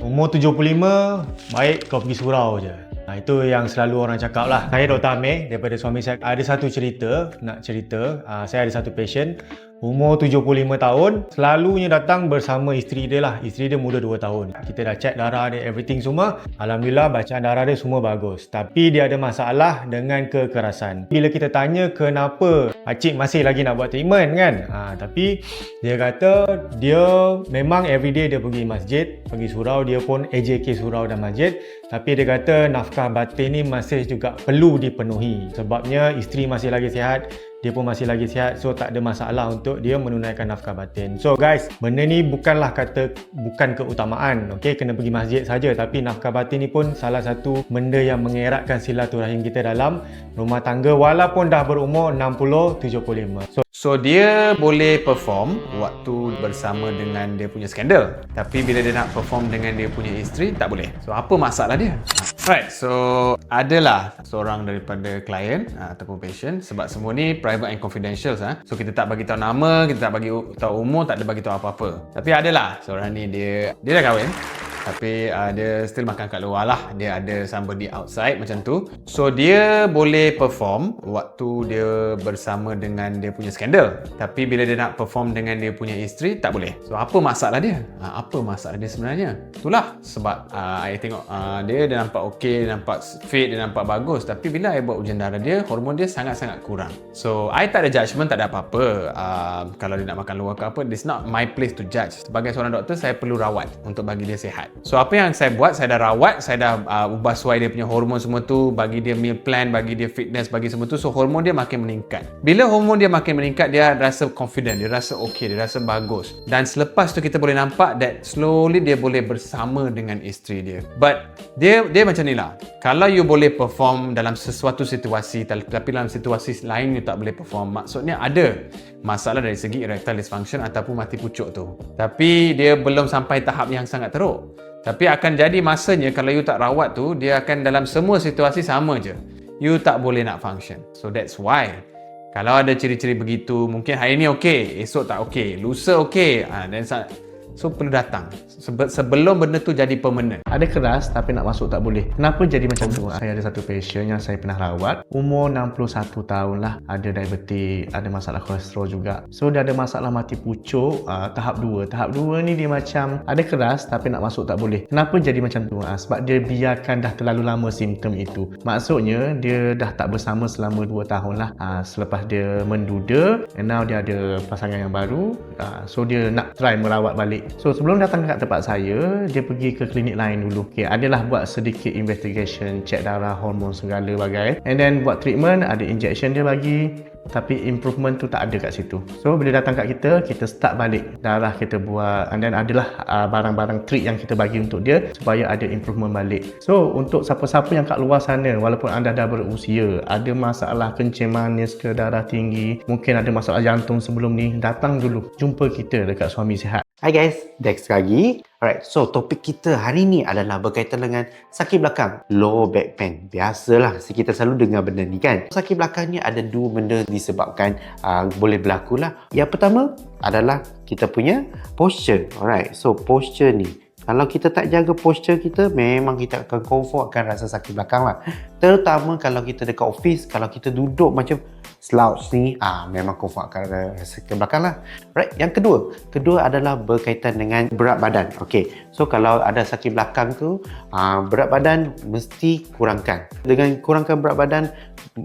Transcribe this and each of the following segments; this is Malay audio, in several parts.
Umur 75, baik kau pergi surau je. Ha, itu yang selalu orang cakap lah. Saya Dr. Amir daripada suami saya. Ada satu cerita, nak cerita. Ha, saya ada satu patient. Umur 75 tahun, selalunya datang bersama isteri dia lah. Isteri dia muda 2 tahun. Kita dah check darah dia, everything semua. Alhamdulillah bacaan darah dia semua bagus. Tapi dia ada masalah dengan kekerasan. Bila kita tanya kenapa Acik masih lagi nak buat treatment kan? Ha, tapi dia kata dia memang everyday dia pergi masjid, pergi surau. Dia pun AJK surau dan masjid. Tapi dia kata nafkah batin ni masih juga perlu dipenuhi. Sebabnya isteri masih lagi sihat, dia pun masih lagi sihat so tak ada masalah untuk dia menunaikan nafkah batin so guys benda ni bukanlah kata bukan keutamaan okey kena pergi masjid saja tapi nafkah batin ni pun salah satu benda yang mengeratkan silaturahim kita dalam rumah tangga walaupun dah berumur 60 75 so So dia boleh perform waktu bersama dengan dia punya skandal. Tapi bila dia nak perform dengan dia punya isteri, tak boleh. So apa masalah dia? Right, so adalah seorang daripada klien ah, ataupun patient sebab semua ni private and confidential ha. So kita tak bagi tahu nama, kita tak bagi tahu umur, tak ada bagi tahu apa-apa. Tapi adalah seorang ni dia dia dah kahwin tapi uh, dia still makan kat luar lah. Dia ada somebody outside macam tu. So dia boleh perform waktu dia bersama dengan dia punya skandal tapi bila dia nak perform dengan dia punya isteri tak boleh. So apa masalah dia? Uh, apa masalah dia sebenarnya? Itulah sebab uh, I tengok uh, dia dia nampak okey dia nampak fit dia nampak bagus. Tapi bila I buat ujian darah dia hormon dia sangat-sangat kurang. So I tak ada judgement tak ada apa-apa. Uh, kalau dia nak makan luar ke apa it's not my place to judge. Sebagai seorang doktor saya perlu rawat untuk bagi dia sihat So apa yang saya buat, saya dah rawat, saya dah uh, ubah suai dia punya hormon semua tu, bagi dia meal plan, bagi dia fitness, bagi semua tu. So hormon dia makin meningkat. Bila hormon dia makin meningkat, dia rasa confident, dia rasa okay, dia rasa bagus. Dan selepas tu kita boleh nampak that slowly dia boleh bersama dengan isteri dia. But dia dia macam ni lah. Kalau you boleh perform dalam sesuatu situasi, tapi dalam situasi lain you tak boleh perform, maksudnya ada masalah dari segi erectile dysfunction ataupun mati pucuk tu. Tapi dia belum sampai tahap yang sangat teruk. Tapi akan jadi masanya kalau you tak rawat tu, dia akan dalam semua situasi sama je. You tak boleh nak function. So that's why. Kalau ada ciri-ciri begitu, mungkin hari ni okey, esok tak okey, lusa okey. Ha, dan So perlu datang sebelum benda tu jadi permanent. Ada keras tapi nak masuk tak boleh. Kenapa jadi macam tu? Saya ada satu patient yang saya pernah rawat. Umur 61 tahun lah. Ada diabetik, ada masalah kolesterol juga. So dia ada masalah mati pucuk uh, tahap 2. Tahap 2 ni dia macam ada keras tapi nak masuk tak boleh. Kenapa jadi macam tu? Uh, sebab dia biarkan dah terlalu lama simptom itu. Maksudnya dia dah tak bersama selama 2 tahun lah. Uh, selepas dia menduda and now dia ada pasangan yang baru. Uh, so dia nak try merawat balik So sebelum datang ke tempat saya, dia pergi ke klinik lain dulu. Okay, adalah buat sedikit investigation, cek darah, hormon segala bagai. And then buat treatment, ada injection dia bagi. Tapi improvement tu tak ada kat situ. So bila datang kat kita, kita start balik darah kita buat. And then adalah uh, barang-barang treat yang kita bagi untuk dia supaya ada improvement balik. So untuk siapa-siapa yang kat luar sana, walaupun anda dah berusia, ada masalah kencing manis ke darah tinggi, mungkin ada masalah jantung sebelum ni, datang dulu. Jumpa kita dekat Suami Sihat. Hai guys, Dex lagi. Alright, so topik kita hari ni adalah berkaitan dengan sakit belakang, low back pain. Biasalah, kita selalu dengar benda ni kan. Sakit belakang ni ada dua benda disebabkan uh, boleh berlaku lah. Yang pertama adalah kita punya posture. Alright, so posture ni kalau kita tak jaga posture kita, memang kita akan confirm akan rasa sakit belakang lah. Terutama kalau kita dekat office, kalau kita duduk macam slouch ni, ah memang confirm akan rasa sakit belakang lah. Right, yang kedua. Kedua adalah berkaitan dengan berat badan. Okay, so kalau ada sakit belakang tu, ah, berat badan mesti kurangkan. Dengan kurangkan berat badan,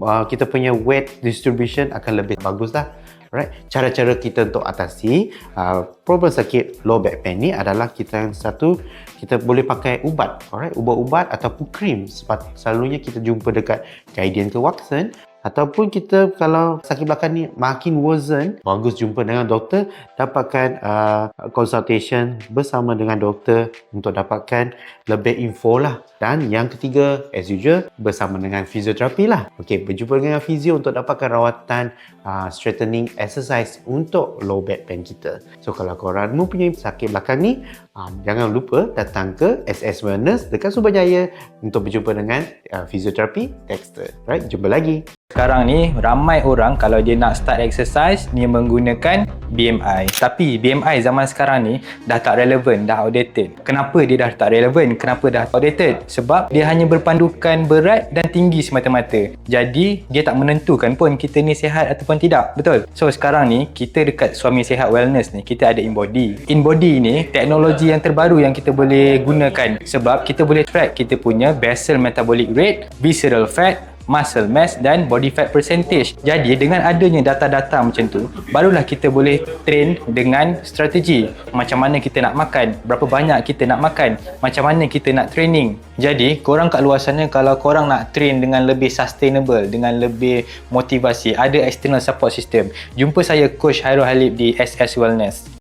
ah, kita punya weight distribution akan lebih bagus lah. Right. Cara-cara kita untuk atasi uh, problem sakit low back pain ni adalah kita yang satu kita boleh pakai ubat, alright, ubat-ubat ataupun krim. Sebab selalunya kita jumpa dekat Guardian ke Watson ataupun kita kalau sakit belakang ni makin worsen bagus jumpa dengan doktor dapatkan uh, consultation bersama dengan doktor untuk dapatkan lebih info lah. Dan yang ketiga as usual bersama dengan fizioterapi lah. Ok berjumpa dengan fizio untuk dapatkan rawatan uh, strengthening exercise untuk low back pain kita. So kalau korang mempunyai sakit belakang ni uh, jangan lupa datang ke SS Wellness dekat Subayaya untuk berjumpa dengan uh, fizioterapi Dexter. Right jumpa lagi Sekarang ni ramai orang kalau dia nak start exercise dia menggunakan BMI. Tapi BMI zaman sekarang ni dah tak relevan, dah outdated. Kenapa dia dah tak relevan? Kenapa dah outdated? Sebab dia hanya berpandukan berat dan tinggi semata-mata. Jadi dia tak menentukan pun kita ni sihat ataupun tidak. Betul? So sekarang ni kita dekat Suami Sihat Wellness ni kita ada InBody. InBody ni teknologi yang terbaru yang kita boleh gunakan sebab kita boleh track kita punya basal metabolic rate, visceral fat, muscle mass dan body fat percentage. Jadi dengan adanya data-data macam tu, barulah kita boleh train dengan strategi. Macam mana kita nak makan, berapa banyak kita nak makan, macam mana kita nak training. Jadi korang kat luar sana kalau korang nak train dengan lebih sustainable, dengan lebih motivasi, ada external support system. Jumpa saya Coach Hairul Halib di SS Wellness.